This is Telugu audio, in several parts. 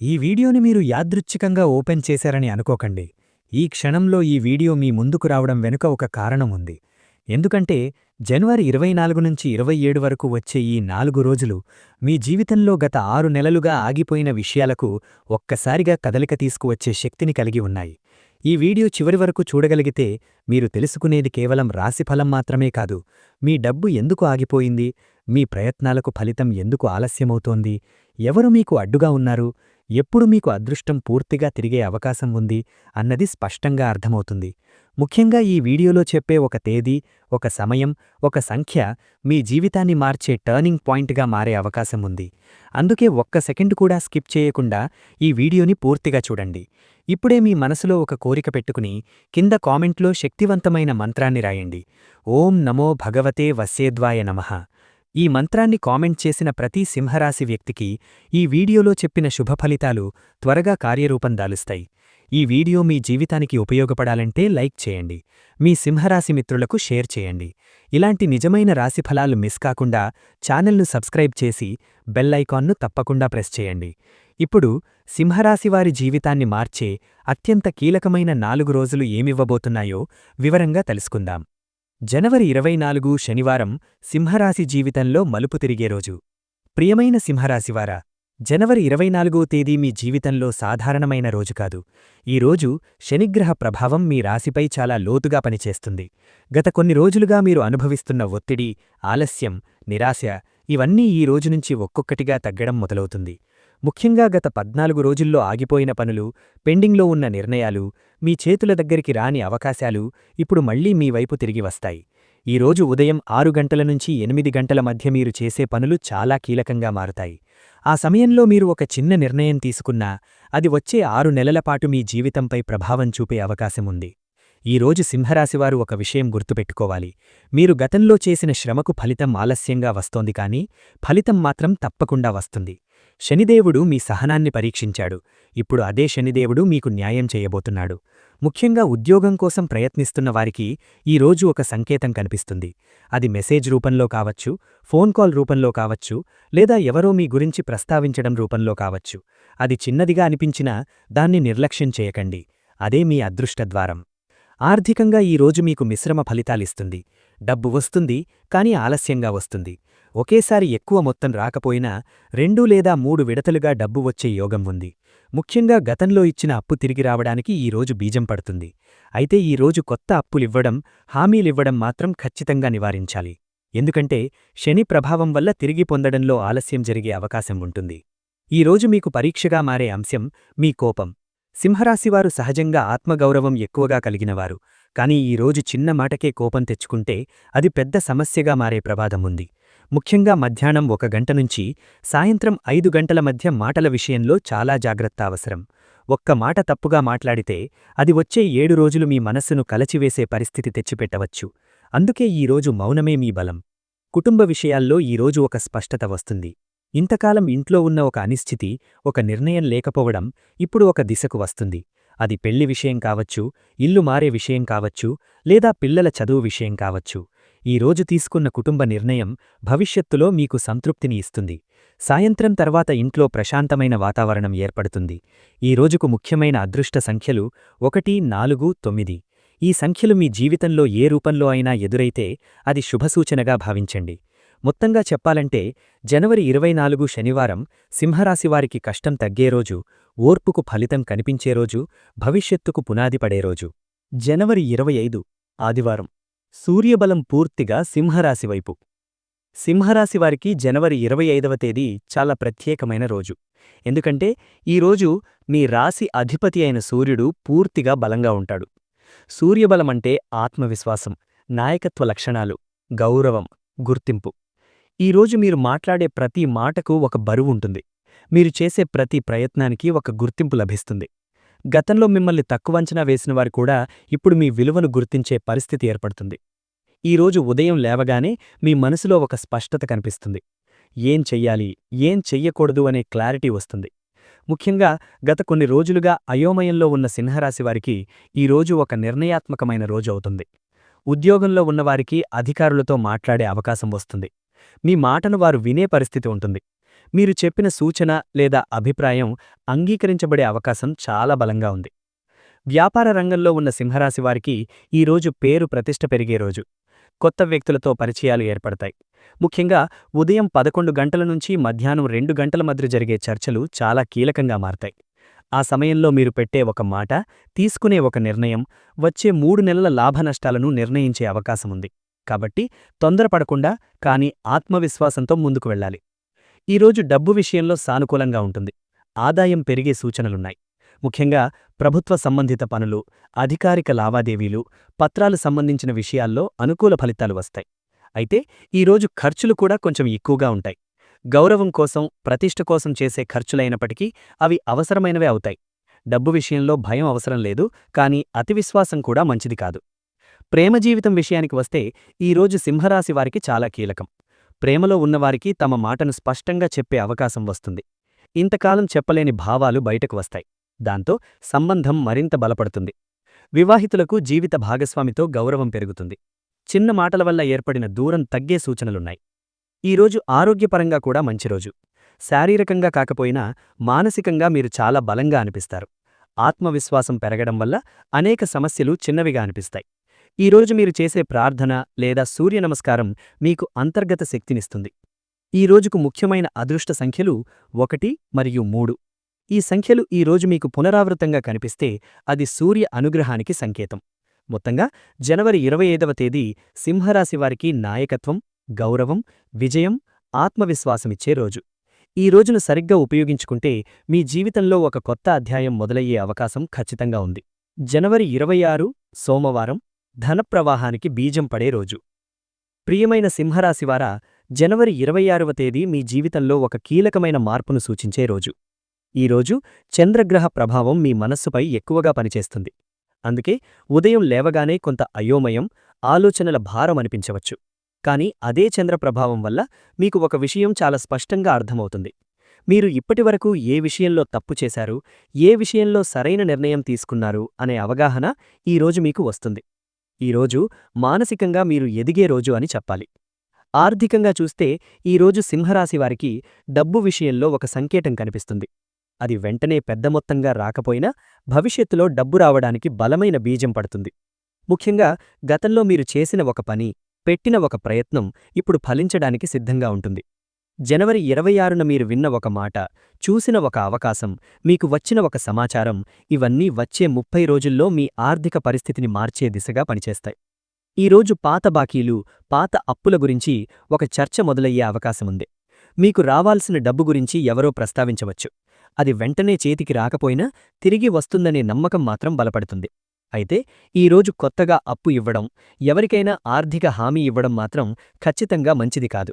ఈ వీడియోని మీరు యాదృచ్ఛికంగా ఓపెన్ చేశారని అనుకోకండి. ఈ క్షణంలో ఈ వీడియో మీ ముందుకు రావడం వెనుక ఒక కారణం ఉంది. ఎందుకంటే జనవరి ఇరవై నాలుగు నుంచి ఇరవై ఏడు వరకు వచ్చే ఈ నాలుగు రోజులు మీ జీవితంలో గత ఆరు నెలలుగా ఆగిపోయిన విషయాలకు ఒక్కసారిగా కదలిక తీసుకువచ్చే శక్తిని కలిగి ఉన్నాయి. ఈ వీడియో చివరి వరకు చూడగలిగితే మీరు తెలుసుకునేది కేవలం రాశిఫలం మాత్రమే కాదు మీ డబ్బు ఎందుకు ఆగిపోయింది మీ ప్రయత్నాలకు ఫలితం ఎందుకు ఆలస్యమవుతోంది ఎవరు మీకు అడ్డుగా ఉన్నారు ఎప్పుడు మీకు అదృష్టం పూర్తిగా తిరిగే అవకాశం ఉంది అన్నది స్పష్టంగా అర్థమవుతుంది. ముఖ్యంగా ఈ వీడియోలో చెప్పే ఒక తేదీ ఒక సమయం ఒక సంఖ్య మీ జీవితాన్ని మార్చే టర్నింగ్ పాయింట్గా మారే అవకాశం ఉంది. అందుకే ఒక్క సెకండ్ కూడా స్కిప్ చేయకుండా ఈ వీడియోని పూర్తిగా చూడండి. ఇప్పుడే మీ మనసులో ఒక కోరిక పెట్టుకుని కింద కామెంట్లో శక్తివంతమైన మంత్రాన్ని రాయండి. ఓం నమో భగవతే వస్యేద్వాయ నమః. ఈ మంత్రాన్ని కామెంట్ చేసిన ప్రతి సింహరాశి వ్యక్తికి ఈ వీడియోలో చెప్పిన శుభ ఫలితాలు త్వరగా కార్యరూపం దాలుస్తాయి. ఈ వీడియో మీ జీవితానికి ఉపయోగపడాలంటే లైక్ చేయండి. మీ సింహరాశి మిత్రులకు షేర్ చేయండి. ఇలాంటి నిజమైన రాశిఫలాలు మిస్ కాకుండా ఛానల్ను సబ్స్క్రైబ్ చేసి బెల్ ఐకాన్ను తప్పకుండా ప్రెస్ చేయండి. ఇప్పుడు సింహరాశివారి జీవితాన్ని మార్చే అత్యంత కీలకమైన నాలుగు రోజులు ఏమివ్వబోతున్నాయో వివరంగా తెలుసుకుందాం. జనవరి ఇరవై నాలుగు శనివారం సింహరాశి జీవితంలో మలుపు తిరిగే రోజు. ప్రియమైన సింహరాశివారా జనవరి ఇరవై నాలుగో తేదీ మీ జీవితంలో సాధారణమైన రోజు కాదు. ఈ రోజు శనిగ్రహ ప్రభావం మీ రాశిపై చాలా లోతుగా పనిచేస్తుంది. గత కొన్ని రోజులుగా మీరు అనుభవిస్తున్న ఒత్తిడి ఆలస్యం నిరాశ ఇవన్నీ ఈ రోజు నుంచి ఒక్కొక్కటిగా తగ్గడం మొదలవుతుంది. ముఖ్యంగా గత పద్నాలుగు రోజుల్లో ఆగిపోయిన పనులు పెండింగ్లో ఉన్న నిర్ణయాలు మీ చేతుల దగ్గరికి రాని అవకాశాలు ఇప్పుడు మళ్ళీ మీ వైపు తిరిగి వస్తాయి. ఈరోజు ఉదయం ఆరు గంటల నుంచి ఎనిమిది గంటల మధ్య మీరు చేసే పనులు చాలా కీలకంగా మారుతాయి. ఆ సమయంలో మీరు ఒక చిన్న నిర్ణయం తీసుకున్నా అది వచ్చే ఆరు నెలలపాటు మీ జీవితంపై ప్రభావం చూపే అవకాశం ఉంది. ఈరోజు సింహరాశివారు ఒక విషయం గుర్తుపెట్టుకోవాలి. మీరు గతంలో చేసిన శ్రమకు ఫలితం ఆలస్యంగా వస్తోంది కానీ ఫలితం మాత్రం తప్పకుండా వస్తుంది. శనిదేవుడు మీ సహనాన్ని పరీక్షించాడు. ఇప్పుడు అదే శనిదేవుడు మీకు న్యాయం చేయబోతున్నాడు. ముఖ్యంగా ఉద్యోగం కోసం ప్రయత్నిస్తున్న వారికి ఈరోజు ఒక సంకేతం కనిపిస్తుంది. అది మెసేజ్ రూపంలో కావచ్చు ఫోన్ కాల్ రూపంలో కావచ్చు లేదా ఎవరో మీ గురించి ప్రస్తావించడం రూపంలో కావచ్చు. అది చిన్నదిగా అనిపించినా దాన్ని నిర్లక్ష్యం చేయకండి. అదే మీ అదృష్టద్వారం. ఆర్థికంగా ఈరోజు మీకు మిశ్రమ ఫలితాలిస్తుంది. డబ్బు వస్తుంది కానీ ఆలస్యంగా వస్తుంది. ఒకేసారి ఎక్కువ మొత్తం రాకపోయినా రెండు లేదా మూడు విడతలుగా డబ్బు వచ్చే యోగం ఉంది. ముఖ్యంగా గతంలో ఇచ్చిన అప్పు తిరిగి రావడానికి ఈరోజు బీజం పడుతుంది. అయితే ఈరోజు కొత్త అప్పులివ్వడం హామీలివ్వడం మాత్రం ఖచ్చితంగా నివారించాలి. ఎందుకంటే శని ప్రభావం వల్ల తిరిగి పొందడంలో ఆలస్యం జరిగే అవకాశం ఉంటుంది. ఈరోజు మీకు పరీక్షగా మారే అంశం మీ కోపం. సింహరాశివారు సహజంగా ఆత్మగౌరవం ఎక్కువగా కలిగినవారు. కానీ ఈరోజు చిన్న మాటకే కోపం తెచ్చుకుంటే అది పెద్ద సమస్యగా మారే ప్రమాదం ఉంది. ముఖ్యంగా మధ్యాహ్నం ఒక గంట నుంచి సాయంత్రం ఐదు గంటల మధ్య మాటల విషయంలో చాలా జాగ్రత్త అవసరం. ఒక్క మాట తప్పుగా మాట్లాడితే అది వచ్చే ఏడు రోజులు మీ మనస్సును కలచివేసే పరిస్థితి తెచ్చిపెట్టవచ్చు. అందుకే ఈరోజు మౌనమే మీ బలం. కుటుంబ విషయాల్లో ఈరోజు ఒక స్పష్టత వస్తుంది. ఇంతకాలం ఇంట్లో ఉన్న ఒక అనిశ్చితి ఒక నిర్ణయం లేకపోవడం ఇప్పుడు ఒక దిశకు వస్తుంది. అది పెళ్ళి విషయం కావచ్చు ఇల్లు మారే విషయం కావచ్చు లేదా పిల్లల చదువు విషయం కావచ్చు. ఈ రోజు తీసుకున్న కుటుంబ నిర్ణయం భవిష్యత్తులో మీకు సంతృప్తిని ఇస్తుంది. సాయంత్రం తర్వాత ఇంట్లో ప్రశాంతమైన వాతావరణం ఏర్పడుతుంది. ఈ రోజుకు ముఖ్యమైన అదృష్ట సంఖ్యలు ఒకటి నాలుగు తొమ్మిది. ఈ సంఖ్యలు మీ జీవితంలో ఏ రూపంలో అయినా ఎదురైతే అది శుభసూచనగా భావించండి. మొత్తంగా చెప్పాలంటే జనవరి ఇరవై నాలుగు శనివారం సింహరాశివారికి కష్టం తగ్గే రోజు ఓర్పుకు ఫలితం కనిపించే రోజు భవిష్యత్తుకు పునాది పడే రోజు. జనవరి ఇరవై ఐదు ఆదివారం. సూర్యబలం పూర్తిగా సింహరాశివైపు సింహరాశివారికి జనవరి ఇరవై ఐదవ తేదీ చాలా ప్రత్యేకమైన రోజు. ఎందుకంటే ఈరోజు మీ రాశి అధిపతి అయిన సూర్యుడు పూర్తిగా బలంగా ఉంటాడు. సూర్యబలమంటే ఆత్మవిశ్వాసం నాయకత్వ లక్షణాలు గౌరవం గుర్తింపు. ఈరోజు మీరు మాట్లాడే ప్రతి మాటకు ఒక బరువుంటుంది మీరు చేసే ప్రతి ప్రయత్నానికి ఒక గుర్తింపు లభిస్తుంది. గతంలో మిమ్మల్ని తక్కువంచనా వేసినవారు కూడా ఇప్పుడు మీ విలువను గుర్తించే పరిస్థితి ఏర్పడుతుంది. ఈరోజు ఉదయం లేవగానే మీ మనసులో ఒక స్పష్టత కనిపిస్తుంది. ఏం చెయ్యాలి ఏం చెయ్యకూడదు అనే క్లారిటీ వస్తుంది. ముఖ్యంగా గత కొన్ని రోజులుగా అయోమయంలో ఉన్న సింహరాశివారికి ఈరోజు ఒక నిర్ణయాత్మకమైన రోజు అవుతుంది. ఉద్యోగంలో ఉన్నవారికి అధికారులతో మాట్లాడే అవకాశం వస్తుంది. మీ మాటను వారు వినే పరిస్థితి ఉంటుంది. మీరు చెప్పిన సూచన లేదా అభిప్రాయం అంగీకరించబడే అవకాశం చాలా బలంగా ఉంది. వ్యాపార రంగంలో ఉన్న సింహరాశి వారికి ఈరోజు పేరు ప్రతిష్ట పెరిగే రోజు. కొత్త వ్యక్తులతో పరిచయాలు ఏర్పడతాయి. ముఖ్యంగా ఉదయం పదకొండు గంటల నుంచి మధ్యాహ్నం రెండు గంటల మధ్య జరిగే చర్చలు చాలా కీలకంగా మారతాయి. ఆ సమయంలో మీరు పెట్టే ఒక మాట తీసుకునే ఒక నిర్ణయం వచ్చే మూడు నెలల లాభనష్టాలను నిర్ణయించే అవకాశముంది కాబట్టి తొందరపడకుండా కానీ ఆత్మవిశ్వాసంతో ముందుకు వెళ్ళాలి. ఈరోజు డబ్బు విషయంలో సానుకూలంగా ఉంటుంది. ఆదాయం పెరిగే సూచనలున్నాయి. ముఖ్యంగా ప్రభుత్వ సంబంధిత పనులు అధికారిక లావాదేవీలు పత్రాలు సంబంధించిన విషయాల్లో అనుకూల ఫలితాలు వస్తాయి. అయితే ఈరోజు ఖర్చులు కూడా కొంచెం ఎక్కువగా ఉంటాయి. గౌరవం కోసం ప్రతిష్ట కోసం చేసే ఖర్చులైనప్పటికీ అవి అవసరమైనవే అవుతాయి. డబ్బు విషయంలో భయం అవసరం లేదు కానీ అతివిశ్వాసం కూడా మంచిది కాదు. ప్రేమ జీవితం విషయానికి వస్తే ఈరోజు సింహరాశి వారికి చాలా కీలకం. ప్రేమలో ఉన్నవారికి తమ మాటను స్పష్టంగా చెప్పే అవకాశం వస్తుంది. ఇంతకాలం చెప్పలేని భావాలు బయటకు వస్తాయి. దాంతో సంబంధం మరింత బలపడుతుంది. వివాహితులకు జీవిత భాగస్వామితో గౌరవం పెరుగుతుంది. చిన్న మాటల వల్ల ఏర్పడిన దూరం తగ్గే సూచనలున్నాయి. ఈరోజు ఆరోగ్యపరంగా కూడా మంచి రోజు. శారీరకంగా కాకపోయినా మానసికంగా మీరు చాలా బలంగా అనిపిస్తారు. ఆత్మవిశ్వాసం పెరగడం వల్ల అనేక సమస్యలు చిన్నవిగా అనిపిస్తాయి. ఈరోజు మీరు చేసే ప్రార్థన లేదా సూర్య నమస్కారం మీకు అంతర్గత శక్తినిస్తుంది. ఈ రోజుకు ముఖ్యమైన అదృష్ట సంఖ్యలు ఒకటి మరియు మూడు. ఈ సంఖ్యలు ఈరోజు మీకు పునరావృతంగా కనిపిస్తే అది సూర్య అనుగ్రహానికి సంకేతం. మొత్తంగా జనవరి ఇరవై ఐదవ తేదీ సింహరాశివారికి నాయకత్వం గౌరవం విజయం ఆత్మవిశ్వాసమిచ్చే రోజు. ఈ రోజును సరిగ్గా ఉపయోగించుకుంటే మీ జీవితంలో ఒక కొత్త అధ్యాయం మొదలయ్యే అవకాశం ఖచ్చితంగా ఉంది. జనవరి ఇరవై ఆరు సోమవారం ధనప్రవాహానికి బీజం పడే రోజు. ప్రియమైన సింహరాశివారా జనవరి ఇరవై ఆరవ తేదీ మీ జీవితంలో ఒక కీలకమైన మార్పును సూచించే రోజు. ఈరోజు చంద్రగ్రహ ప్రభావం మీ మనస్సుపై ఎక్కువగా పనిచేస్తుంది. అందుకే ఉదయం లేవగానే కొంత అయోమయం ఆలోచనల భారం అనిపించవచ్చు. కాని అదే చంద్రప్రభావం వల్ల మీకు ఒక విషయం చాలా స్పష్టంగా అర్థమవుతుంది. మీరు ఇప్పటివరకు ఏ విషయంలో తప్పు చేశారు ఏ విషయంలో సరైన నిర్ణయం తీసుకున్నారు అనే అవగాహన ఈరోజు మీకు వస్తుంది. ఈరోజు మానసికంగా మీరు ఎదిగే రోజు అని చెప్పాలి. ఆర్థికంగా చూస్తే ఈరోజు సింహరాశివారికి డబ్బు విషయంలో ఒక సంకేతం కనిపిస్తుంది. అది వెంటనే పెద్ద మొత్తంగా రాకపోయినా భవిష్యత్తులో డబ్బు రావడానికి బలమైన బీజం పడుతుంది. ముఖ్యంగా గతంలో మీరు చేసిన ఒక పని పెట్టిన ఒక ప్రయత్నం ఇప్పుడు ఫలించడానికి సిద్ధంగా ఉంటుంది. జనవరి ఇరవై ఆరున మీరు విన్న ఒక మాట చూసిన ఒక అవకాశం మీకు వచ్చిన ఒక సమాచారం ఇవన్నీ వచ్చే ముప్పై రోజుల్లో మీ ఆర్థిక పరిస్థితిని మార్చే దిశగా పనిచేస్తాయి. ఈరోజు పాత బాకీలు పాత అప్పుల గురించి ఒక చర్చ మొదలయ్యే అవకాశముంది మీకు రావాల్సిన డబ్బు గురించి ఎవరో ప్రస్తావించవచ్చు. అది వెంటనే చేతికి రాకపోయినా తిరిగి వస్తుందనే నమ్మకం మాత్రం బలపడుతుంది. అయితే ఈరోజు కొత్తగా అప్పు ఇవ్వడం ఎవరికైనా ఆర్థిక హామీ ఇవ్వడం మాత్రం ఖచ్చితంగా మంచిది కాదు.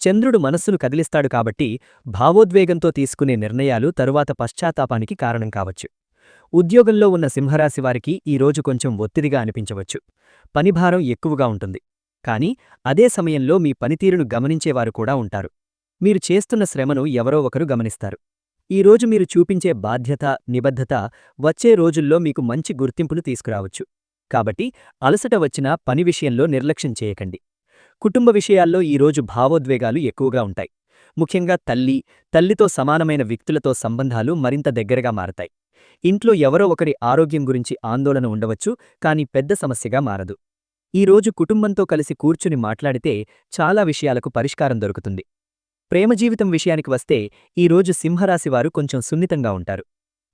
చంద్రుడు మనస్సును కదిలిస్తాడు కాబట్టి భావోద్వేగంతో తీసుకునే నిర్ణయాలు తరువాత పశ్చాత్తాపానికి కారణం కావచ్చు. ఉద్యోగంలో ఉన్న సింహరాశివారికి ఈరోజు కొంచెం ఒత్తిడిగా అనిపించవచ్చు. పనిభారం ఎక్కువగా ఉంటుంది. కాని అదే సమయంలో మీ పనితీరును గమనించేవారు కూడా ఉంటారు. మీరు చేస్తున్న శ్రమను ఎవరో ఒకరు గమనిస్తారు. ఈరోజు మీరు చూపించే బాధ్యత నిబద్ధత వచ్చే రోజుల్లో మీకు మంచి గుర్తింపులు తీసుకురావచ్చు. కాబట్టి అలసట వచ్చినా పని విషయంలో నిర్లక్ష్యం చేయకండి. కుటుంబ విషయాల్లో ఈరోజు భావోద్వేగాలు ఎక్కువగా ఉంటాయి. ముఖ్యంగా తల్లి తల్లితో సమానమైన వ్యక్తులతో సంబంధాలు మరింత దగ్గరగా మారతాయి. ఇంట్లో ఎవరో ఒకరి ఆరోగ్యం గురించి ఆందోళన ఉండవచ్చు కాని పెద్ద సమస్యగా మారదు. ఈరోజు కుటుంబంతో కలిసి కూర్చుని మాట్లాడితే చాలా విషయాలకు పరిష్కారం దొరుకుతుంది. ప్రేమ జీవితం విషయానికి వస్తే ఈరోజు సింహరాశివారు కొంచెం సున్నితంగా ఉంటారు.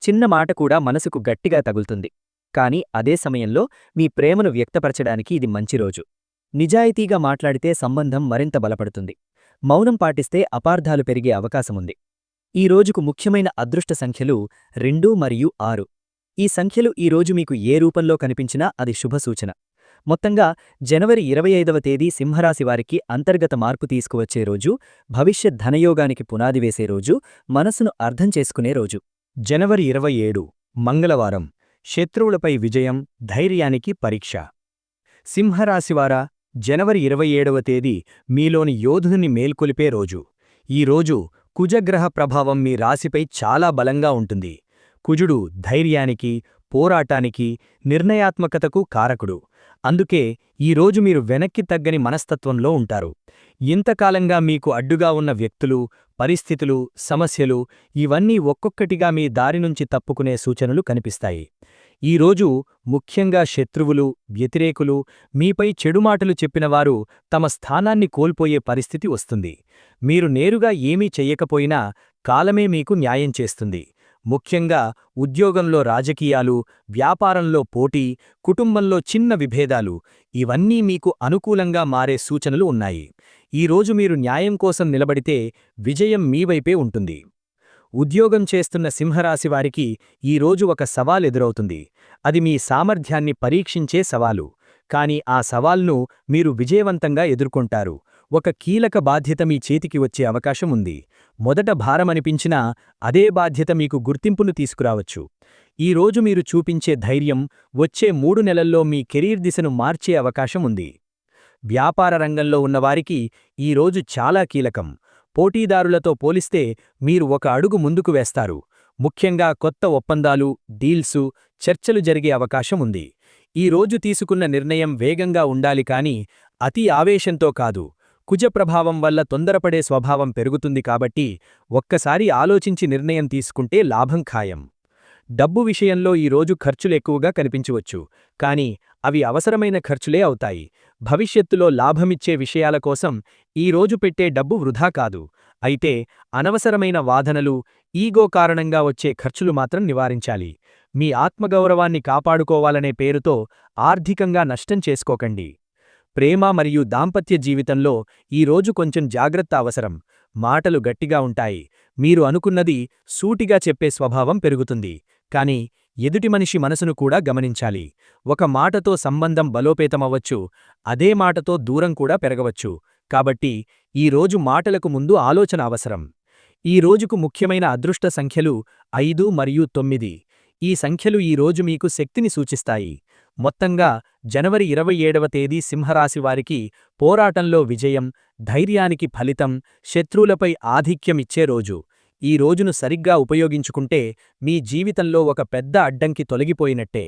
చిన్న మాట కూడా మనసుకు గట్టిగా తగులుతుంది. కాని అదే సమయంలో మీ ప్రేమను వ్యక్తపరచడానికి ఇది మంచి రోజు. నిజాయితీగా మాట్లాడితే సంబంధం మరింత బలపడుతుంది. మౌనం పాటిస్తే అపార్థాలు పెరిగే అవకాశముంది. ఈ రోజుకు ముఖ్యమైన అదృష్ట సంఖ్యలు రెండు మరియు ఆరు. ఈ సంఖ్యలు ఈరోజు మీకు ఏ రూపంలో కనిపించినా అది శుభసూచన మొత్తంగా జనవరి ఇరవై ఐదవ తేదీ సింహరాశివారికి అంతర్గత మార్పు తీసుకువచ్చే రోజు భవిష్యత్ ధనయోగానికి పునాది వేసే రోజు మనసును అర్థం చేసుకునే రోజు. జనవరి ఇరవై ఏడు మంగళవారం. శత్రువులపై విజయం ధైర్యానికి పరీక్ష. సింహరాశివారా జనవరి ఇరవై ఏడవ తేదీ మీలోని యోధుని మేల్కొలిపే రోజు. ఈ రోజు కుజగ్రహ ప్రభావం మీ రాశిపై చాలా బలంగా ఉంటుంది. కుజుడు ధైర్యానికి పోరాటానికి నిర్ణయాత్మకతకు కారకుడు. అందుకే ఈరోజు మీరు వెనక్కి తగ్గని మనస్తత్వంలో ఉంటారు. ఇంతకాలంగా మీకు అడ్డుగా ఉన్న వ్యక్తులు పరిస్థితులు సమస్యలు ఇవన్నీ ఒక్కొక్కటిగా మీ దారి నుంచి తప్పుకునే సూచనలు కనిపిస్తాయి. ఈరోజు ముఖ్యంగా శత్రువులు వ్యతిరేకులు మీపై చెడుమాటలు చెప్పినవారు తమ స్థానాన్ని కోల్పోయే పరిస్థితి వస్తుంది. మీరు నేరుగా ఏమీ చెయ్యకపోయినా కాలమే మీకు న్యాయం చేస్తుంది. ముఖ్యంగా ఉద్యోగంలో రాజకీయాలు వ్యాపారంలో పోటీ కుటుంబంలో చిన్న విభేదాలు ఇవన్నీ మీకు అనుకూలంగా మారే సూచనలు ఉన్నాయి. ఈరోజు మీరు న్యాయం కోసం నిలబడితే విజయం మీవైపే ఉంటుంది. ఉద్యోగం చేస్తున్న సింహరాశివారికి ఈరోజు ఒక సవాల్ ఎదురవుతుంది. అది మీ సామర్థ్యాన్ని పరీక్షించే సవాలు. కాని ఆ సవాల్ను మీరు విజయవంతంగా ఎదుర్కొంటారు. ఒక కీలక బాధ్యత మీ చేతికి వచ్చే అవకాశం ఉంది. మొదట భారమనిపించినా అదే బాధ్యత మీకు గుర్తింపును తీసుకురావచ్చు. ఈరోజు మీరు చూపించే ధైర్యం వచ్చే మూడు నెలల్లో మీ కెరీర్ దిశను మార్చే అవకాశం ఉంది. వ్యాపార రంగంలో ఉన్నవారికి ఈరోజు చాలా కీలకం. పోటీదారులతో పోలిస్తే మీరు ఒక అడుగు ముందుకు వేస్తారు. ముఖ్యంగా కొత్త ఒప్పందాలు డీల్సు చర్చలు జరిగే అవకాశం ఉంది. ఈ రోజు తీసుకున్న నిర్ణయం వేగంగా ఉండాలి కాని అతి ఆవేశంతో కాదు. కుజ ప్రభావం వల్ల తొందరపడే స్వభావం పెరుగుతుంది కాబట్టి ఒక్కసారి ఆలోచించి నిర్ణయం తీసుకుంటే లాభం ఖాయం. డబ్బు విషయంలో ఈరోజు ఖర్చులెక్కువగా కనిపించవచ్చు. కాని అవి అవసరమైన ఖర్చులే అవుతాయి. భవిష్యత్తులో లాభమిచ్చే విషయాల కోసం ఈరోజు పెట్టే డబ్బు వృధా కాదు. అయితే అనవసరమైన వాదనలు ఈగో కారణంగా వచ్చే ఖర్చులు మాత్రం నివారించాలి. మీ ఆత్మగౌరవాన్ని కాపాడుకోవాలనే పేరుతో ఆర్థికంగా నష్టం చేసుకోకండి. ప్రేమ మరియు దాంపత్య జీవితంలో ఈరోజు కొంచెం జాగ్రత్త అవసరం. మాటలు గట్టిగా ఉంటాయి. మీరు అనుకున్నది సూటిగా చెప్పే స్వభావం పెరుగుతుంది. కాని ఎదుటి మనిషి మనసును కూడా గమనించాలి. ఒక మాటతో సంబంధం బలోపేతమవ్వచ్చు అదే మాటతో దూరం కూడా పెరగవచ్చు. కాబట్టి ఈరోజు మాటలకు ముందు ఆలోచన అవసరం. ఈ రోజుకు ముఖ్యమైన అదృష్ట సంఖ్యలు ఐదు మరియు తొమ్మిది. ఈ సంఖ్యలు ఈరోజు మీకు శక్తిని సూచిస్తాయి. మొత్తంగా జనవరి ఇరవై ఏడవ తేదీ సింహరాశివారికి పోరాటంలో విజయం ధైర్యానికి ఫలితం శత్రువులపై ఆధిక్యమిచ్చే రోజు. ఈ రోజును సరిగ్గా ఉపయోగించుకుంటే మీ జీవితంలో ఒక పెద్ద అడ్డంకి తొలగిపోయినట్టే.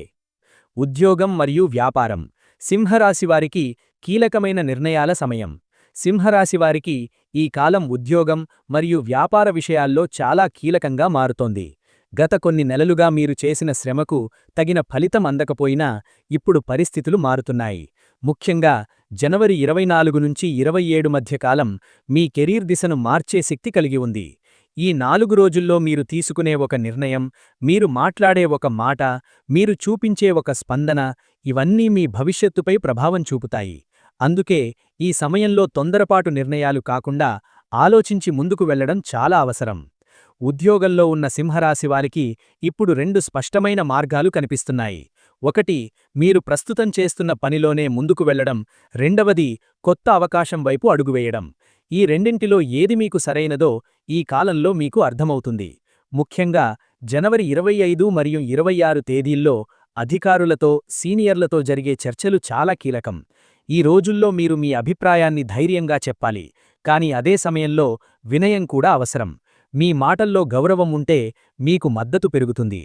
ఉద్యోగం మరియు వ్యాపారం. సింహరాశివారికి కీలకమైన నిర్ణయాల సమయం. సింహరాశివారికి ఈ కాలం ఉద్యోగం మరియు వ్యాపార విషయాల్లో చాలా కీలకంగా మారుతోంది. గత కొన్ని నెలలుగా మీరు చేసిన శ్రమకు తగిన ఫలితం అందకపోయినా ఇప్పుడు పరిస్థితులు మారుతున్నాయి. ముఖ్యంగా జనవరి ఇరవై నాలుగు నుంచి ఇరవై ఏడు మధ్య కాలం మీ కెరీర్ దిశను మార్చే శక్తి కలిగి ఉంది. ఈ నాలుగు రోజుల్లో మీరు తీసుకునే ఒక నిర్ణయం మీరు మాట్లాడే ఒక మాట మీరు చూపించే ఒక స్పందన ఇవన్నీ మీ భవిష్యత్తుపై ప్రభావం చూపుతాయి. అందుకే ఈ సమయంలో తొందరపాటు నిర్ణయాలు కాకుండా ఆలోచించి ముందుకు వెళ్ళడం చాలా అవసరం. ఉద్యోగంలో ఉన్న సింహరాశివారికి ఇప్పుడు రెండు స్పష్టమైన మార్గాలు కనిపిస్తున్నాయి. ఒకటి మీరు ప్రస్తుతం చేస్తున్న పనిలోనే ముందుకు వెళ్ళడం రెండవది కొత్త అవకాశం వైపు అడుగువేయడం ఈ రెండింటిలో ఏది మీకు సరైనదో ఈ కాలంలో మీకు అర్థమవుతుంది. ముఖ్యంగా జనవరి ఇరవై ఐదు మరియు ఇరవై ఆరు తేదీల్లో అధికారులతో సీనియర్లతో జరిగే చర్చలు చాలా కీలకం. ఈ రోజుల్లో మీరు మీ అభిప్రాయాన్ని ధైర్యంగా చెప్పాలి. కాని అదే సమయంలో వినయం కూడా అవసరం. మీ మాటల్లో గౌరవం ఉంటే మీకు మద్దతు పెరుగుతుంది.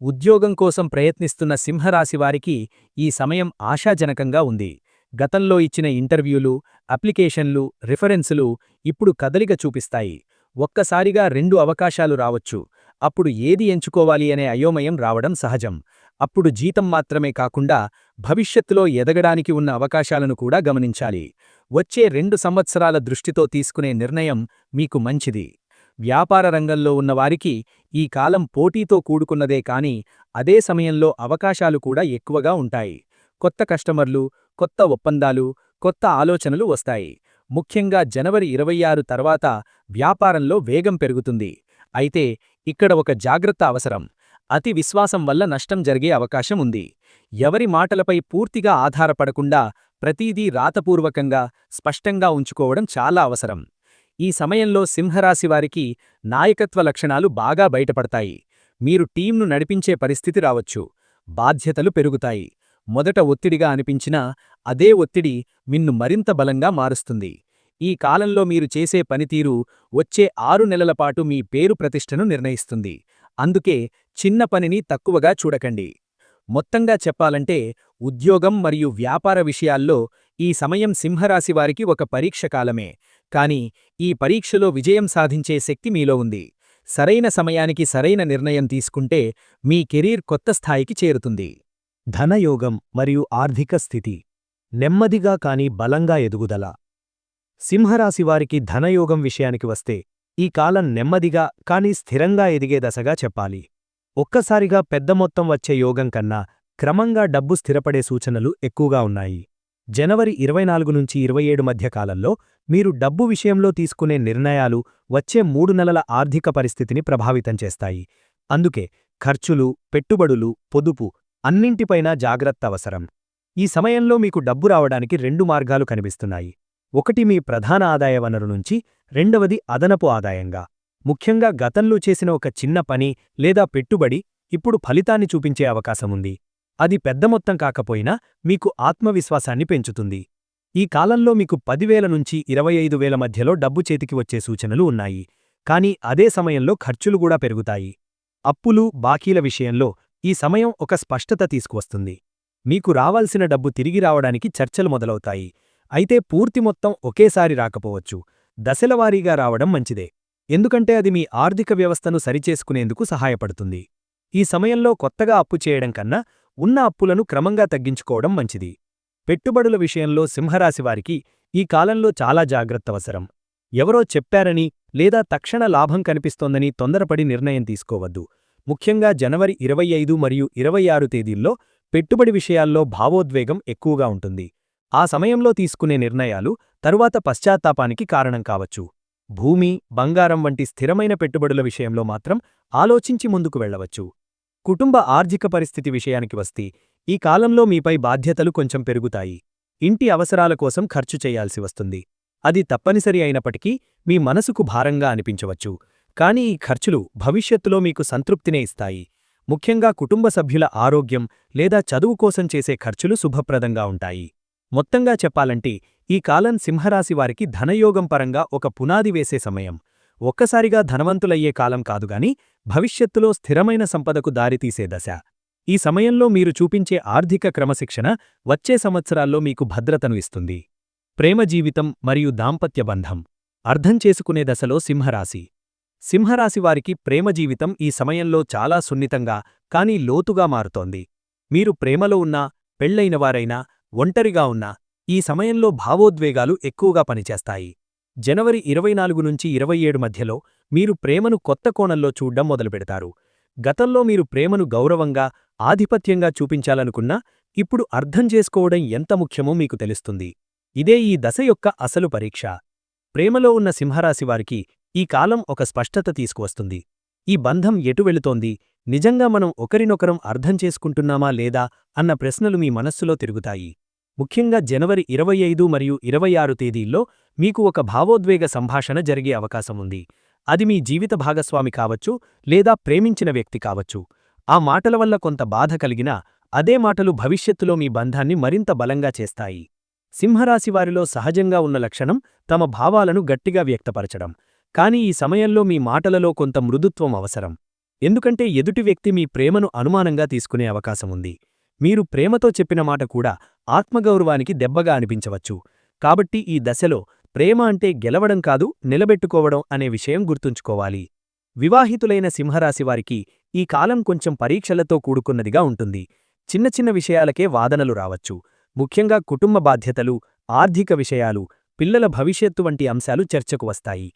ఉద్యోగం కోసం ప్రయత్నిస్తున్న సింహరాశివారికి ఈ సమయం ఆశాజనకంగా ఉంది. గతంలో ఇచ్చిన ఇంటర్వ్యూలు అప్లికేషన్లు రిఫరెన్సులు ఇప్పుడు కదలిక చూపిస్తాయి. ఒక్కసారిగా రెండు అవకాశాలు రావచ్చు. అప్పుడు ఏది ఎంచుకోవాలి అనే అయోమయం రావడం సహజం. అప్పుడు జీతం మాత్రమే కాకుండా భవిష్యత్తులో ఎదగడానికి ఉన్న అవకాశాలను కూడా గమనించాలి. వచ్చే రెండు సంవత్సరాల దృష్టితో తీసుకునే నిర్ణయం మీకు మంచిది. వ్యాపార రంగంలో ఉన్నవారికి ఈ కాలం పోటీతో కూడుకున్నదే కాని అదే సమయంలో అవకాశాలు కూడా ఎక్కువగా ఉంటాయి. కొత్త కస్టమర్లు కొత్త ఒప్పందాలు కొత్త ఆలోచనలు వస్తాయి. ముఖ్యంగా జనవరి ఇరవై ఆరు తర్వాత వ్యాపారంలో వేగం పెరుగుతుంది. అయితే ఇక్కడ ఒక జాగ్రత్త అవసరం. అతి విశ్వాసం వల్ల నష్టం జరిగే అవకాశం ఉంది. ఎవరి మాటలపై పూర్తిగా ఆధారపడకుండా ప్రతీదీ రాతపూర్వకంగా స్పష్టంగా ఉంచుకోవడం చాలా అవసరం. ఈ సమయంలో సింహరాశివారికి నాయకత్వ లక్షణాలు బాగా బయటపడతాయి. మీరు టీంను నడిపించే పరిస్థితి రావచ్చు. బాధ్యతలు పెరుగుతాయి. మొదట ఒత్తిడిగా అనిపించినా అదే ఒత్తిడి మిన్ను మరింత బలంగా మారుస్తుంది. ఈ కాలంలో మీరు చేసే పనితీరు వచ్చే ఆరు నెలలపాటు మీ పేరు ప్రతిష్టను నిర్ణయిస్తుంది. అందుకే చిన్న పనిని తక్కువగా చూడకండి. మొత్తంగా చెప్పాలంటే ఉద్యోగం మరియు వ్యాపార విషయాల్లో ఈ సమయం సింహరాశి వారికి ఒక పరీక్ష కాలమే. కానీ ఈ పరీక్షలో విజయం సాధించే శక్తి మీలో ఉంది. సరైన సమయానికి సరైన నిర్ణయం తీసుకుంటే మీ కెరీర్ కొత్త స్థాయికి చేరుతుంది. ధనయోగం మరియు ఆర్థిక స్థితి నెమ్మదిగా కాని బలంగా ఎదుగుదల. సింహరాశివారికి ధనయోగం విషయానికి వస్తే ఈ కాలం నెమ్మదిగా కాని స్థిరంగా ఎదిగే దశగా చెప్పాలి. ఒక్కసారిగా పెద్ద మొత్తం వచ్చే యోగం కన్నా క్రమంగా డబ్బు స్థిరపడే సూచనలు ఎక్కువగా ఉన్నాయి. జనవరి ఇరవై నాలుగు నుంచి ఇరవై ఏడు మధ్య కాలంలో మీరు డబ్బు విషయంలో తీసుకునే నిర్ణయాలు వచ్చే మూడు నెలల ఆర్థిక పరిస్థితిని ప్రభావితం చేస్తాయి. అందుకే ఖర్చులు పెట్టుబడులు పొదుపు అన్నింటిపైనా జాగ్రత్త అవసరం. ఈ సమయంలో మీకు డబ్బు రావడానికి రెండు మార్గాలు కనిపిస్తున్నాయి. ఒకటి మీ ప్రధాన ఆదాయ వనరు నుంచి రెండవది అదనపు ఆదాయంగా. ముఖ్యంగా గతంలో చేసిన ఒక చిన్న పని లేదా పెట్టుబడి ఇప్పుడు ఫలితాన్ని చూపించే అవకాశముంది అది పెద్ద మొత్తం కాకపోయినా మీకు ఆత్మవిశ్వాసాన్ని పెంచుతుంది. ఈ కాలంలో మీకు పదివేల నుంచి ఇరవై ఐదు వేల మధ్యలో డబ్బు చేతికి వచ్చే సూచనలు ఉన్నాయి. కానీ అదే సమయంలో ఖర్చులు కూడా పెరుగుతాయి. అప్పులు బాకీల విషయంలో ఈ సమయం ఒక స్పష్టత తీసుకువస్తుంది. మీకు రావాల్సిన డబ్బు తిరిగి రావడానికి చర్చలు మొదలవుతాయి. అయితే పూర్తి మొత్తం ఒకేసారి రాకపోవచ్చు. దశలవారీగా రావడం మంచిదే. ఎందుకంటే అది మీ ఆర్థిక వ్యవస్థను సరిచేసుకునేందుకు సహాయపడుతుంది. ఈ సమయంలో కొత్తగా అప్పు చేయడం కన్నా ఉన్న అప్పులను క్రమంగా తగ్గించుకోవడం మంచిది. పెట్టుబడుల విషయంలో సింహరాశివారికి ఈ కాలంలో చాలా జాగ్రత్త అవసరం. ఎవరో చెప్పారని లేదా తక్షణ లాభం కనిపిస్తోందని తొందరపడి నిర్ణయం తీసుకోవద్దు. ముఖ్యంగా జనవరి ఇరవై ఐదు మరియు ఇరవై ఆరు తేదీల్లో పెట్టుబడి విషయాల్లో భావోద్వేగం ఎక్కువగా ఉంటుంది. ఆ సమయంలో తీసుకునే నిర్ణయాలు తరువాత పశ్చాత్తాపానికి కారణం కావచ్చు. భూమి బంగారం వంటి స్థిరమైన పెట్టుబడుల విషయంలో మాత్రం ఆలోచించి ముందుకు వెళ్ళవచ్చు కుటుంబ ఆర్థిక పరిస్థితి విషయానికి వస్తే ఈ కాలంలో మీపై బాధ్యతలు కొంచెం పెరుగుతాయి. ఇంటి అవసరాల కోసం ఖర్చు చేయాల్సి వస్తుంది. అది తప్పనిసరి అయినప్పటికీ మీ మనసుకు భారంగా అనిపించవచ్చు. కాని ఈ ఖర్చులు భవిష్యత్తులో మీకు సంతృప్తినే ఇస్తాయి. ముఖ్యంగా కుటుంబ సభ్యుల ఆరోగ్యం లేదా చదువు కోసం చేసే ఖర్చులు శుభప్రదంగా ఉంటాయి. మొత్తంగా చెప్పాలంటే ఈ కాలం సింహరాశి వారికి ధనయోగం పరంగా ఒక పునాది వేసే సమయం. ఒక్కసారిగా ధనవంతులయ్యే కాలం కాదుగాని భవిష్యత్తులో స్థిరమైన సంపదకు దారితీసే దశ. ఈ సమయంలో మీరు చూపించే ఆర్థిక క్రమశిక్షణ వచ్చే సంవత్సరాల్లో మీకు భద్రతను ఇస్తుంది. ప్రేమ జీవితం మరియు దాంపత్య బంధం. అర్థం చేసుకునే దశలో సింహరాశి. సింహరాశివారికి ప్రేమ జీవితం ఈ సమయంలో చాలా సున్నితంగా కానీ లోతుగా మారుతోంది. మీరు ప్రేమలో ఉన్నా పెళ్ళైనవారైనా ఒంటరిగా ఉన్నా ఈ సమయంలో భావోద్వేగాలు ఎక్కువగా పనిచేస్తాయి. జనవరి ఇరవై నాలుగు నుంచి ఇరవై ఏడు మధ్యలో మీరు ప్రేమను కొత్త కోణంలో చూడ్డం మొదలుపెడతారు. గతంలో మీరు ప్రేమను గౌరవంగా ఆధిపత్యంగా చూపించాలనుకున్నా ఇప్పుడు అర్థం చేసుకోవడం ఎంత ముఖ్యమో మీకు తెలుస్తుంది. ఇదే ఈ దశ యొక్క అసలు పరీక్ష. ప్రేమలో ఉన్న సింహరాశివారికి ఈ కాలం ఒక స్పష్టత తీసుకువస్తుంది. ఈ బంధం ఎటు వెళుతోంది? నిజంగా మనం ఒకరినొకరం అర్థం చేసుకుంటున్నామా లేదా? అన్న ప్రశ్నలు మీ మనస్సులో తిరుగుతాయి. ముఖ్యంగా జనవరి ఇరవై ఐదు మరియు ఇరవై ఆరు తేదీల్లో మీకు ఒక భావోద్వేగ సంభాషణ జరిగే అవకాశముంది అది మీ జీవిత భాగస్వామి కావచ్చు లేదా ప్రేమించిన వ్యక్తి కావచ్చు. ఆ మాటల వల్ల కొంత బాధ కలిగినా అదే మాటలు భవిష్యత్తులో మీ బంధాన్ని మరింత బలంగా చేస్తాయి. సింహరాశివారిలో సహజంగా ఉన్న లక్షణం తమ భావాలను గట్టిగా వ్యక్తపరచడం. కాని ఈ సమయంలో మీ మాటలలో కొంత మృదుత్వం అవసరం. ఎందుకంటే ఎదుటి వ్యక్తి మీ ప్రేమను అనుమానంగా తీసుకునే అవకాశముంది మీరు ప్రేమతో చెప్పిన మాట కూడా ఆత్మగౌరవానికి దెబ్బగా అనిపించవచ్చు. కాబట్టి ఈ దశలో ప్రేమ అంటే గెలవడం కాదు నిలబెట్టుకోవడం అనే విషయం గుర్తుంచుకోవాలి. వివాహితులైన సింహరాశివారికి ఈ కాలం కొంచెం పరీక్షలతో కూడుకున్నదిగా ఉంటుంది. చిన్న చిన్న విషయాలకే వాదనలు రావచ్చు. ముఖ్యంగా కుటుంబ బాధ్యతలు ఆర్థిక విషయాలు పిల్లల భవిష్యత్తు వంటి అంశాలు చర్చకు వస్తాయి.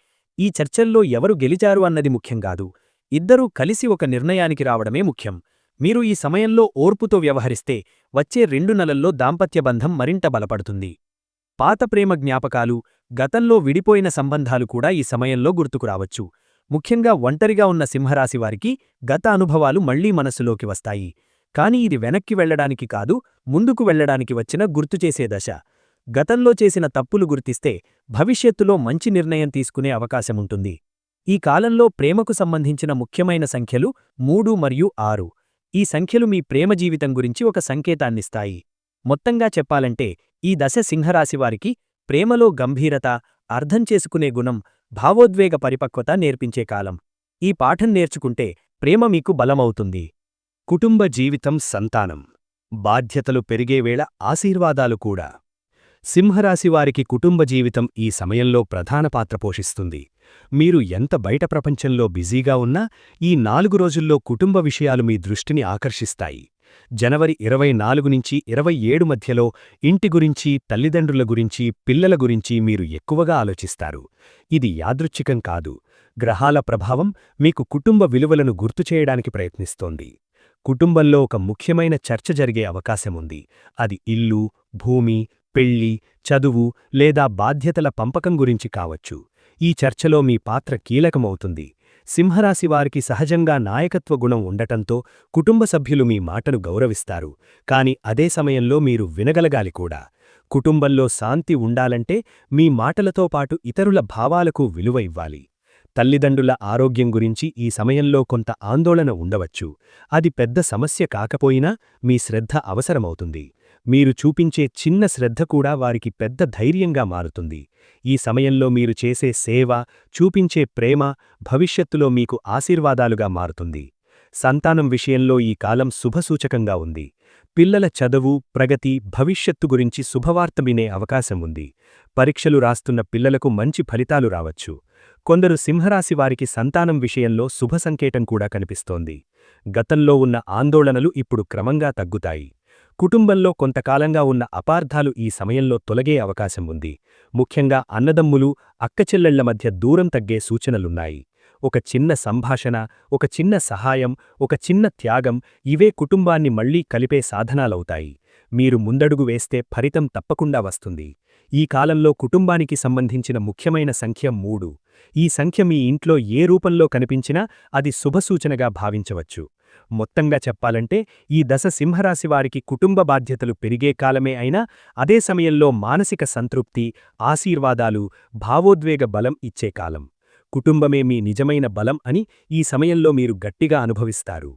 ఈ చర్చల్లో ఎవరు గెలిచారు అన్నది ముఖ్యం కాదు. ఇద్దరూ కలిసి ఒక నిర్ణయానికి రావడమే ముఖ్యం. మీరు ఈ సమయంలో ఓర్పుతో వ్యవహరిస్తే వచ్చే రెండు నెలల్లో దాంపత్యబంధం మరింత బలపడుతుంది. పాత ప్రేమ జ్ఞాపకాలు గతంలో విడిపోయిన సంబంధాలు కూడా ఈ సమయంలో గుర్తుకురావచ్చు ముఖ్యంగా ఒంటరిగా ఉన్న సింహరాశివారికి గత అనుభవాలు మళ్ళీ మనస్సులోకి వస్తాయి. కాని ఇది వెనక్కి వెళ్ళడానికి కాదు ముందుకు వెళ్ళడానికి వచ్చిన గుర్తుచేసే దశ. గతంలో చేసిన తప్పులు గుర్తిస్తే భవిష్యత్తులో మంచి నిర్ణయం తీసుకునే అవకాశముంటుంది. ఈ కాలంలో ప్రేమకు సంబంధించిన ముఖ్యమైన సంఖ్యలు మూడు మరియు ఆరు. ఈ సంఖ్యలు మీ ప్రేమ జీవితం గురించి ఒక సంకేతాన్నిస్తాయి. మొత్తంగా చెప్పాలంటే ఈ దశ సింహరాశివారికి ప్రేమలో గంభీరత అర్థం చేసుకునే గుణం భావోద్వేగ పరిపక్వత నేర్పించే కాలం. ఈ పాఠం నేర్చుకుంటే ప్రేమ మీకు బలమవుతుంది. కుటుంబ జీవితం సంతానం. బాధ్యతలు పెరిగేవేళ ఆశీర్వాదాలు కూడా. సింహరాశివారికి కుటుంబ జీవితం ఈ సమయంలో ప్రధాన పాత్ర పోషిస్తుంది. మీరు ఎంత బయట ప్రపంచంలో బిజీగా ఉన్నా ఈ నాలుగు రోజుల్లో కుటుంబ విషయాలు మీ దృష్టిని ఆకర్షిస్తాయి. జనవరి ఇరవై నాలుగు నుంచి ఇరవై ఏడు మధ్యలో ఇంటి గురించి తల్లిదండ్రుల గురించి పిల్లల గురించి మీరు ఎక్కువగా ఆలోచిస్తారు. ఇది యాదృచ్ఛికం కాదు. గ్రహాల ప్రభావం మీకు కుటుంబ విలువలను గుర్తుచేయడానికి ప్రయత్నిస్తోంది. కుటుంబంలో ఒక ముఖ్యమైన చర్చ జరిగే అవకాశముంది అది ఇల్లు భూమి పెళ్ళి చదువు లేదా బాధ్యతల పంపకం గురించి కావచ్చు. ఈ చర్చలో మీ పాత్ర కీలకమవుతుంది. సింహరాశివారికి సహజంగా నాయకత్వ గుణం ఉండటంతో కుటుంబ సభ్యులు మీ మాటను గౌరవిస్తారు. కాని అదే సమయంలో మీరు వినగలగాలి కూడా. కుటుంబంలో శాంతి ఉండాలంటే మీ మాటలతో పాటు ఇతరుల భావాలకు విలువ ఇవ్వాలి. తల్లిదండ్రుల ఆరోగ్యం గురించి ఈ సమయంలో కొంత ఆందోళన ఉండవచ్చు. అది పెద్ద సమస్య కాకపోయినా మీ శ్రద్ధ అవసరమవుతుంది. మీరు చూపించే చిన్న శ్రద్ధ కూడా వారికి పెద్ద ధైర్యంగా మారుతుంది. ఈ సమయంలో మీరు చేసే సేవ చూపించే ప్రేమ భవిష్యత్తులో మీకు ఆశీర్వాదాలుగా మారుతుంది. సంతానం విషయంలో ఈ కాలం శుభసూచకంగా ఉంది. పిల్లల చదువు ప్రగతి భవిష్యత్తు గురించి శుభవార్త వినే అవకాశం ఉంది. పరీక్షలు రాస్తున్న పిల్లలకు మంచి ఫలితాలు రావచ్చు. కొందరు సింహరాశి వారికి సంతానం విషయంలో శుభ సంకేతం కూడా కనిపిస్తోంది. గతంలో ఉన్న ఆందోళనలు ఇప్పుడు క్రమంగా తగ్గుతాయి. కుటుంబంలో కొంతకాలంగా ఉన్న అపార్థాలు ఈ సమయంలో తొలగే అవకాశం ఉంది. ముఖ్యంగా అన్నదమ్ములు అక్కచెల్లెళ్ళ మధ్య దూరం తగ్గే సూచనలున్నాయి. ఒక చిన్న సంభాషణ ఒక చిన్న సహాయం ఒక చిన్న త్యాగం ఇవే కుటుంబాన్ని మళ్ళీ కలిపే సాధనాలవుతాయి. మీరు ముందడుగు వేస్తే ఫలితం తప్పకుండా వస్తుంది. ఈ కాలంలో కుటుంబానికి సంబంధించిన ముఖ్యమైన సంఖ్య మూడు. ఈ సంఖ్య మీ ఇంట్లో ఏ రూపంలో కనిపించినా అది శుభసూచనగా భావించవచ్చు. మొత్తంగా చెప్పాలంటే ఈ దశ సింహరాశివారికి కుటుంబ బాధ్యతలు పెరిగే కాలమే అయినా అదే సమయంలో మానసిక సంతృప్తి ఆశీర్వాదాలు భావోద్వేగ బలం ఇచ్చే కాలం. కుటుంబమే మీ నిజమైన బలం అని ఈ సమయంలో మీరు గట్టిగా అనుభవిస్తారు.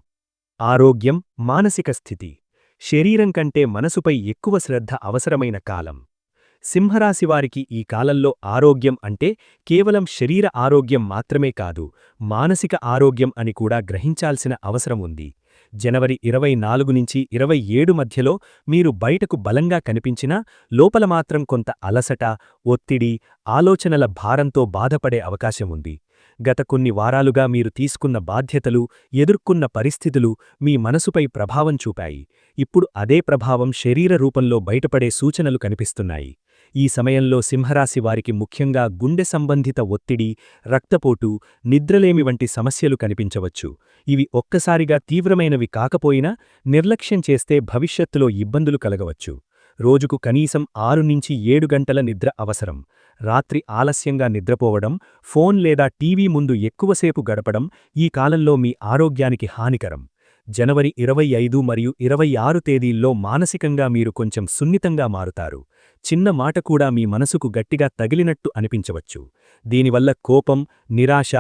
ఆరోగ్యం మానసిక స్థితి. శరీరం కంటే మనసుపై ఎక్కువ శ్రద్ధ అవసరమైన కాలం. సింహరాశివారికి ఈ కాలంలో ఆరోగ్యం అంటే కేవలం శరీర ఆరోగ్యం మాత్రమే కాదు మానసిక ఆరోగ్యం అని కూడా గ్రహించాల్సిన అవసరం ఉంది. జనవరి ఇరవై నాలుగు నుంచి ఇరవై ఏడు మధ్యలో మీరు బయటకు బలంగా కనిపించినా లోపల మాత్రం కొంత అలసట ఒత్తిడి ఆలోచనల భారంతో బాధపడే అవకాశం ఉంది. గత కొన్ని వారాలుగా మీరు తీసుకున్న బాధ్యతలు ఎదుర్కొన్న పరిస్థితులు మీ మనసుపై ప్రభావం చూపాయి. ఇప్పుడు అదే ప్రభావం శరీర రూపంలో బయటపడే సూచనలు కనిపిస్తున్నాయి. ఈ సమయంలో సింహరాశి వారికి ముఖ్యంగా గుండె సంబంధిత ఒత్తిడి రక్తపోటు నిద్రలేమి వంటి సమస్యలు కనిపించవచ్చు. ఇవి ఒక్కసారిగా తీవ్రమైనవి కాకపోయినా నిర్లక్ష్యం చేస్తే భవిష్యత్తులో ఇబ్బందులు కలగవచ్చు. రోజుకు కనీసం ఆరు నుంచి ఏడు గంటల నిద్ర అవసరం. రాత్రి ఆలస్యంగా నిద్రపోవడం ఫోన్ లేదా టీవీ ముందు ఎక్కువసేపు గడపడం ఈ కాలంలో మీ ఆరోగ్యానికి హానికరం. జనవరి ఇరవై ఐదు మరియు ఇరవై ఆరు తేదీల్లో మానసికంగా మీరు కొంచెం సున్నితంగా మారుతారు. చిన్న మాట కూడా మీ మనసుకు గట్టిగా తగిలినట్టు అనిపించవచ్చు. దీనివల్ల కోపం నిరాశ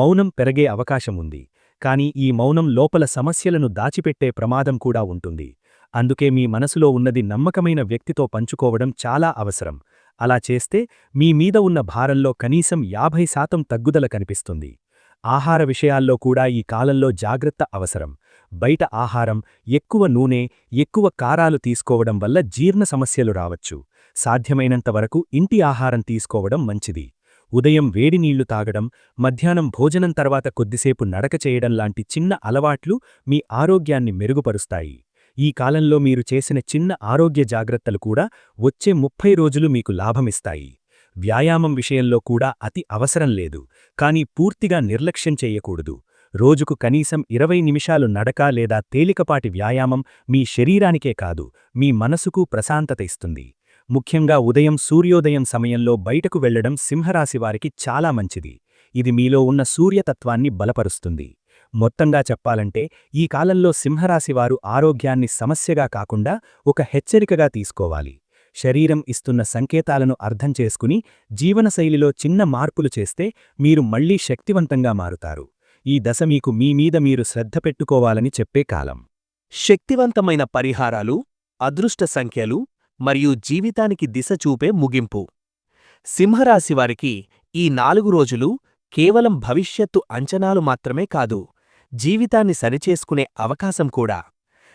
మౌనం పెరగే అవకాశముంది కాని ఈ మౌనం లోపల సమస్యలను దాచిపెట్టే ప్రమాదం కూడా ఉంటుంది. అందుకే మీ మనసులో ఉన్నది నమ్మకమైన వ్యక్తితో పంచుకోవడం చాలా అవసరం. అలా చేస్తే మీ మీద ఉన్న భారంలో కనీసం యాభై శాతం తగ్గుదల కనిపిస్తుంది. ఆహార విషయాల్లో కూడా ఈ కాలంలో జాగ్రత్త అవసరం. బయట ఆహారం ఎక్కువ నూనె ఎక్కువ కారాలు తీసుకోవడం వల్ల జీర్ణ సమస్యలు రావచ్చు. సాధ్యమైనంతవరకు ఇంటి ఆహారం తీసుకోవడం మంచిది. ఉదయం వేడి నీళ్ళు తాగడం మధ్యాహ్నం భోజనం తర్వాత కొద్దిసేపు నడక చేయడం లాంటి చిన్న అలవాట్లు మీ ఆరోగ్యాన్ని మెరుగుపరుస్తాయి. ఈ కాలంలో మీరు చేసిన చిన్న ఆరోగ్య జాగ్రత్తలు కూడా వచ్చే ముప్పై రోజులు మీకు లాభమిస్తాయి. వ్యాయామం విషయంలో కూడా అతి అవసరం లేదు కానీ పూర్తిగా నిర్లక్ష్యం చేయకూడదు. రోజుకు కనీసం ఇరవై నిమిషాలు నడక లేదా తేలికపాటి వ్యాయామం మీ శరీరానికే కాదు మీ మనసుకు ప్రశాంతత ఇస్తుంది. ముఖ్యంగా ఉదయం సూర్యోదయం సమయంలో బయటకు వెళ్ళడం సింహరాశివారికి చాలా మంచిది. ఇది మీలో ఉన్న సూర్యతత్వాన్ని బలపరుస్తుంది. మొత్తంగా చెప్పాలంటే ఈ కాలంలో సింహరాశివారు ఆరోగ్యాన్ని సమస్యగా కాకుండా ఒక హెచ్చరికగా తీసుకోవాలి. శరీరం ఇస్తున్న సంకేతాలను అర్థం చేసుకుని జీవనశైలిలో చిన్న మార్పులు చేస్తే మీరు మళ్ళీ శక్తివంతంగా మారుతారు. ఈ దశ మీకు మీ మీద మీరు శ్రద్ధ పెట్టుకోవాలని చెప్పే కాలం. శక్తివంతమైన పరిహారాలు అదృష్ట సంఖ్యలు మరియు జీవితానికి దిశ చూపే ముగింపు. సింహరాశివారికి ఈ నాలుగు రోజులు కేవలం భవిష్యత్తు అంచనాలు మాత్రమే కాదు జీవితాన్ని సరిచేసుకునే అవకాశం కూడా.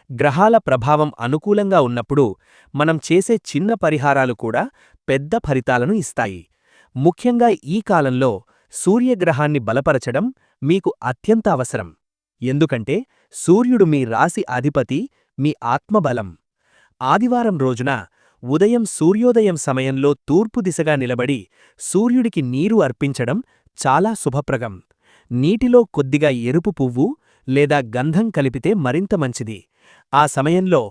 గ్రహాల ప్రభావం అనుకూలంగా ఉన్నప్పుడు మనం చేసే చిన్న పరిహారాలు కూడా పెద్ద ఫలితాలను ఇస్తాయి. ముఖ్యంగా ఈ కాలంలో సూర్యగ్రహాన్ని బలపరచడం మీకు అత్యంత అవసరం. ఎందుకంటే సూర్యుడు మీ రాశి అధిపతి మీ ఆత్మబలం. ఆదివారం రోజున ఉదయం సూర్యోదయం సమయంలో తూర్పు దిశగా నిలబడి సూర్యుడికి నీరు అర్పించడం చాలా శుభప్రగం నీటిలో కొద్దిగా ఎరుపు పువ్వు లేదా గంధం కలిపితే మరింత మంచిది. ఆ సమయంలో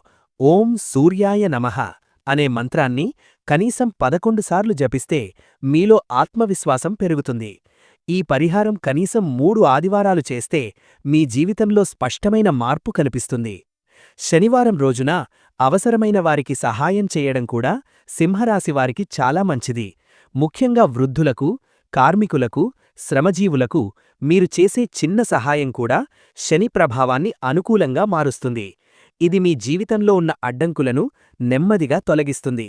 ఓం సూర్యాయ నమః అనే మంత్రాన్ని కనీసం పదకొండు సార్లు జపిస్తే మీలో ఆత్మవిశ్వాసం పెరుగుతుంది. ఈ పరిహారం కనీసం మూడు ఆదివారాలు చేస్తే మీ జీవితంలో స్పష్టమైన మార్పు కనిపిస్తుంది. శనివారం రోజున అవసరమైన వారికి సహాయం చేయడం కూడా సింహరాశివారికి చాలా మంచిది. ముఖ్యంగా వృద్ధులకు కార్మికులకు శ్రమజీవులకు మీరు చేసే చిన్న సహాయం కూడా శని ప్రభావాన్ని అనుకూలంగా మారుస్తుంది. ఇది మీ జీవితంలో ఉన్న అడ్డంకులను నెమ్మదిగా తొలగిస్తుంది.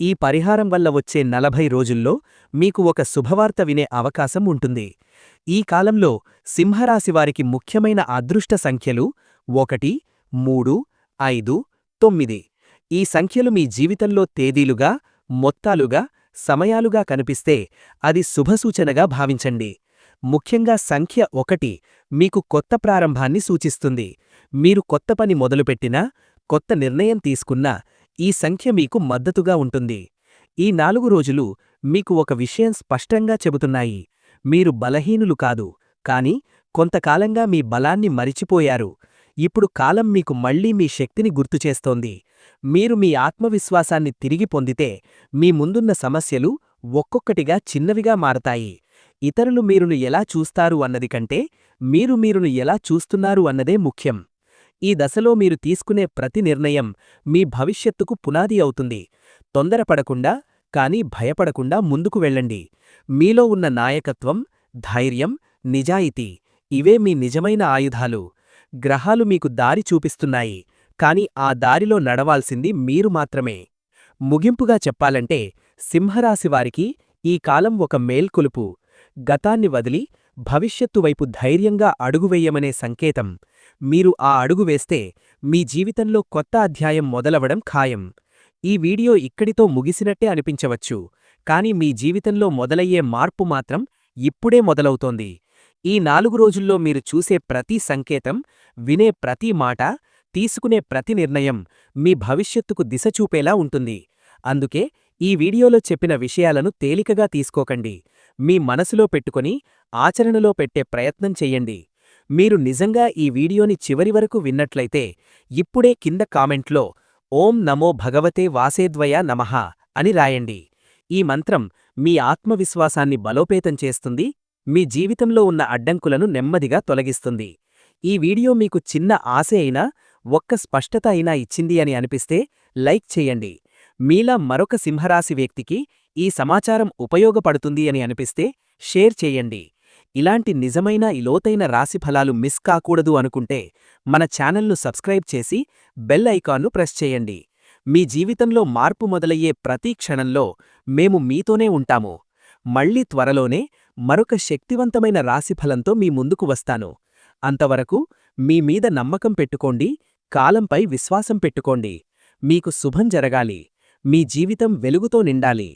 ఈ పరిహారం వల్ల వచ్చే నలభై రోజుల్లో మీకు ఒక శుభవార్త వినే అవకాశం ఉంటుంది. ఈ కాలంలో సింహరాశివారికి ముఖ్యమైన అదృష్ట సంఖ్యలు ఒకటి మూడు ఐదు తొమ్మిది. ఈ సంఖ్యలు మీ జీవితంలో తేదీలుగా మొత్తాలుగా సమయాలుగా కనిపిస్తే అది శుభసూచనగా భావించండి. ముఖ్యంగా సంఖ్య ఒకటి మీకు కొత్త ప్రారంభాన్ని సూచిస్తుంది. మీరు కొత్త పని మొదలుపెట్టినా కొత్త నిర్ణయం తీసుకున్నా ఈ సంఖ్య మీకు మద్దతుగా ఉంటుంది. ఈ నాలుగు రోజులు మీకు ఒక విషయం స్పష్టంగా చెబుతున్నాయి. మీరు బలహీనులు కాదు కాని కొంతకాలంగా మీ బలాన్ని మరిచిపోయారు. ఇప్పుడు కాలం మీకు మళ్ళీ మీ శక్తిని గుర్తుచేస్తోంది మీరు మీ ఆత్మవిశ్వాసాన్ని తిరిగి పొందితే మీ ముందున్న సమస్యలు ఒక్కొక్కటిగా చిన్నవిగా మారతాయి. ఇతరులు మీరును ఎలా చూస్తారు అన్నది కంటే మీరు మీరును ఎలా చూస్తున్నారు అన్నదే ముఖ్యం. ఈ దశలో మీరు తీసుకునే ప్రతి నిర్ణయం మీ భవిష్యత్తుకు పునాది అవుతుంది. తొందరపడకుండా కాని భయపడకుండా ముందుకు వెళ్ళండి. మీలో ఉన్న నాయకత్వం ధైర్యం నిజాయితీ ఇవే మీ నిజమైన ఆయుధాలు. గ్రహాలు మీకు దారి చూపిస్తున్నాయి కాని ఆ దారిలో నడవాల్సింది మీరు మాత్రమే. ముగింపుగా చెప్పాలంటే సింహరాశివారికి ఈ కాలం ఒక మేల్కొలుపు. గతాన్ని వదిలి భవిష్యత్తు వైపు ధైర్యంగా అడుగువెయ్యమనే సంకేతం. మీరు ఆ అడుగు వేస్తే మీ జీవితంలో కొత్త అధ్యాయం మొదలవడం ఖాయం. ఈ వీడియో ఇక్కడితో ముగిసినట్టే అనిపించవచ్చు కాని మీ జీవితంలో మొదలయ్యే మార్పు మాత్రం ఇప్పుడే మొదలవుతోంది. ఈ నాలుగు రోజుల్లో మీరు చూసే ప్రతి సంకేతం వినే ప్రతి మాట తీసుకునే ప్రతి నిర్ణయం మీ భవిష్యత్తుకు దిశ చూపేలా ఉంటుంది. అందుకే ఈ వీడియోలో చెప్పిన విషయాలను తేలికగా తీసుకోకండి. మీ మనసులో పెట్టుకొని ఆచరణలో పెట్టే ప్రయత్నం చెయ్యండి మీరు నిజంగా ఈ వీడియోని చివరి వరకు విన్నట్లయితే ఇప్పుడే కింద కామెంట్లో ఓం నమో భగవతే వాసేద్వయ నమః అని రాయండి. ఈ మంత్రం మీ ఆత్మవిశ్వాసాన్ని బలోపేతం చేస్తుంది మీ జీవితంలో ఉన్న అడ్డంకులను నెమ్మదిగా తొలగిస్తుంది. ఈ వీడియో మీకు చిన్న ఆశ అయినా ఒక్క స్పష్టత అయినా ఇచ్చింది అని అనిపిస్తే లైక్ చేయండి. మీలా మరొక సింహరాశి వ్యక్తికి ఈ సమాచారం ఉపయోగపడుతుంది అని అనిపిస్తే షేర్ చేయండి. ఇలాంటి నిజమైన లోతైన రాశి ఫలాలు మిస్ కాకూడదు అనుకుంటే మన ఛానల్ను సబ్స్క్రైబ్ చేసి బెల్ ఐకాన్ను ప్రెస్ చేయండి. మీ జీవితంలో మార్పు మొదలయ్యే ప్రతి క్షణంలో మేము మీతోనే ఉంటాము. మళ్ళీ త్వరలోనే మరొక శక్తివంతమైన రాశిఫలంతో మీ ముందుకు వస్తాను. అంతవరకు మీ మీద నమ్మకం పెట్టుకోండి కాలంపై విశ్వాసం పెట్టుకోండి. మీకు శుభం జరగాలి. మీ జీవితం వెలుగుతో నిండాలి.